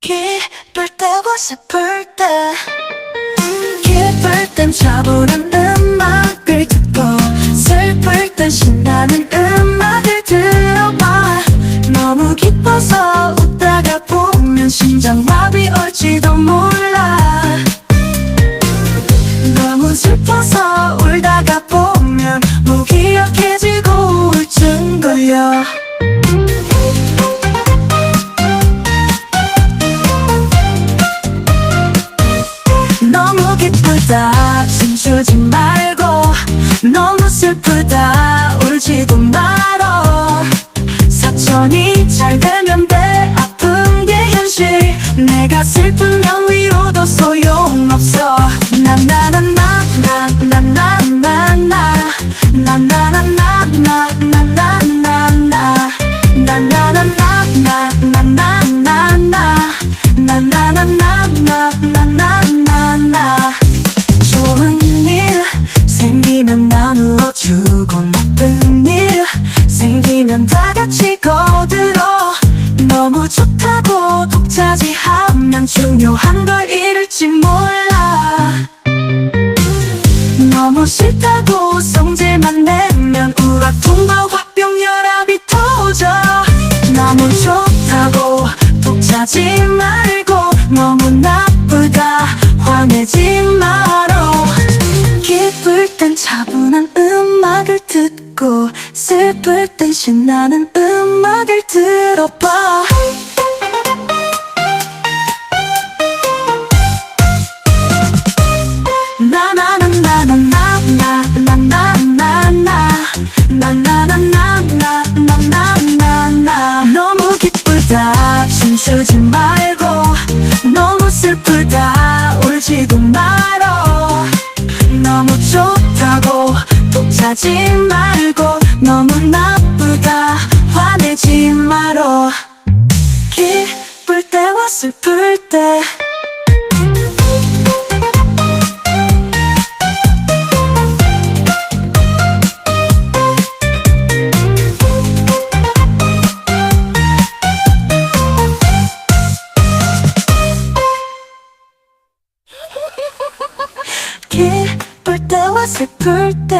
기쁠 때와 슬플 때. 기쁠 땐 차분한 음악을 듣고 슬플 땐 신나는 슬프다 춤추지 말고 너무 슬프다. 울지도 말어. 사천이 잘 되면 돼 아픈 게 현실. 내가 슬프면 위로도 소용없어. 나나나나나나 너무 싫다고 성질만 내면 우락 통과 화병 혈압이 터져. 너무 좋다고 독차지 말고 너무 나쁘다. 화내지 말어. 기쁠 땐 차분한 음악을 듣고 슬플 땐 신나는 음악을 들어봐 슬프다. 울지도 말어. 너무 좋다고 독차지 말고 너무 나쁘다. 화내지 말어. 기쁠 때와 슬플 때 때와 슬플 때